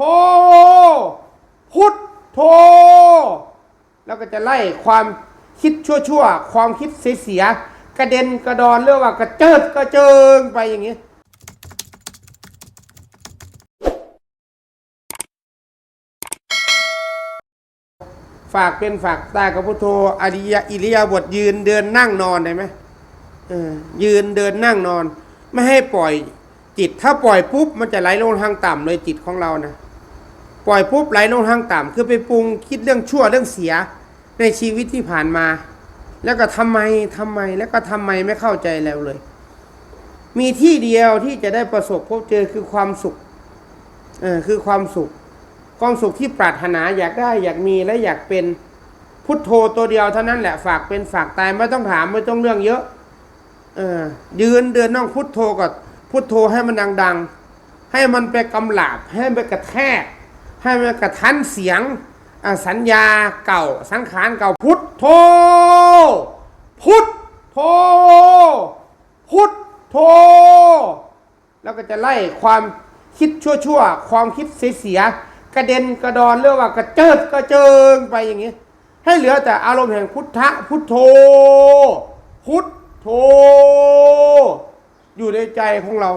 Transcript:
โธพุทโธแล้วก็จะไล่ความคิดชั่วๆ ความคิดเสียๆกระเด็นกระดอนเรียกว่ากระเจิดกระเจิงไปอย่างนี้ฝากเป็นฝากตายกับพุทโธอริยอิริยาบถยืนเดินนั่งนอนได้ไหมเออยืนเดินนั่งนอน ไม่ให้ปล่อยจิตถ้าปล่อยปุ๊บมันจะไหลลงทางต่ำเลยจิตของเรานะ ปล่อยปุ๊บไหลลงทางต่ำคือไปปรุงคิดเรื่องชั่วเรื่องเสียในชีวิตที่ผ่านมา แล้วก็ทำไมทำไมแล้วก็ทำไมไม่เข้าใจแล้วเลย มีที่เดียวที่จะได้ประสบพบเจอคือความสุขเออคือความสุข ความสุขที่ปรารถนาอยากได้อยากมีและอยากเป็นพุทโธตัวเดียวเท่านั้นแหละฝากเป็นฝากตายไม่ต้องถามไม่ต้องเรื่องเยอะเออยืนเดินน้องพุทโธกับพุทโธให้มันดัง ๆ ให้มันไปกำหลาบให้มันไปกระแทก ให้มันกระทันเสียงสัญญาเก่าสังขารเก่าพุทโธพุทโธพุทโธแล้วก็จะไล่ความคิดชั่วๆ ความคิดเสียๆกระเด็นกระดอนเรียกว่ากระเจิดกระเจิงไปอย่างนี้ ให้เหลือแต่อารมณ์แห่งพุทธะพุทโธ พุทโธ อยู่ในใจของเรา